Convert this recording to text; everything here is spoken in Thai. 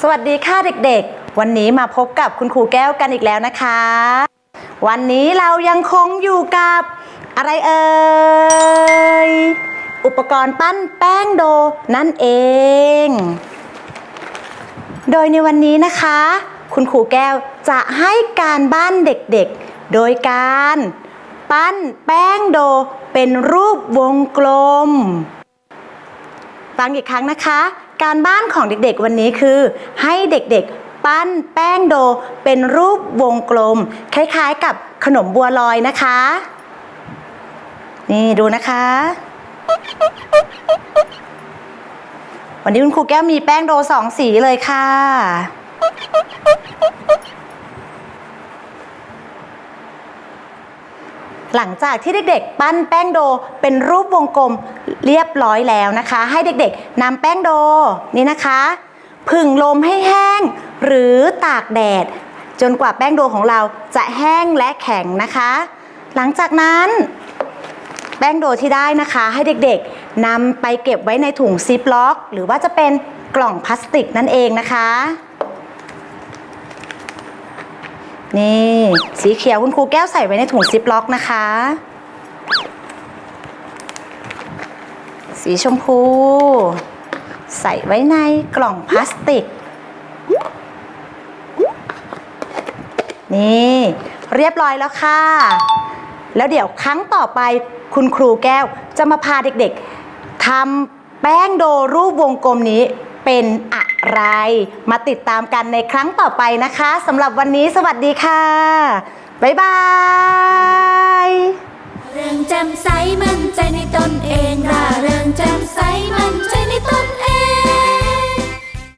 สวัสดีค่ะเด็กๆ วันนี้มาพบกับคุณครูแก้วกันอีกแล้วนะคะ วันนี้เรายังคงอยู่กับอะไรเอ่ย อุปกรณ์ปั้นแป้งโดนั่นเอง โดยในวันนี้นะคะ คุณครูแก้วจะให้การบ้านเด็กๆ โดยการปั้นแป้งโดเป็นรูปวงกลม ฟังอีกครั้งนะคะ การบ้านของเด็กๆวันนี้คือ ให้เด็กๆปั้นแป้งโดเป็นรูปวงกลม คล้ายๆกับขนมบัวลอยนะคะ นี่ดูนะคะ วันนี้คุณครูแก้วมีแป้งโดสองสีเลยค่ะ หลังจากที่เด็กๆ ปั้นแป้งโดเป็นรูปวงกลมเรียบร้อยแล้วนะคะ ให้เด็กๆนำแป้งโดนี่นะคะ ผึ่งลมให้แห้ง หรือตากแดด จนกว่าแป้งโดของเราจะแห้งและแข็งนะคะ หลังจากนั้นแป้งโดที่ได้นะคะ ให้เด็กๆนำไปเก็บไว้ในถุงซิปล็อก หรือว่าจะเป็นกล่องพลาสติกนั่นเองนะคะ นี่ สีเขียวคุณครูแก้วใส่ไว้ในถุงซิปล็อกนะคะ สีชมพู ใส่ไว้ในกล่องพลาสติก นี่ เรียบร้อยแล้วค่ะ แล้วเดี๋ยวครั้งต่อไปคุณครูแก้วจะมาพาเด็กๆทำแป้งโดรูปวงกลมนี้ เป็นอะไร มาติดตามกันในครั้งต่อไปนะคะสำหรับวันนี้สวัสดีค่ะ บ๊ายบาย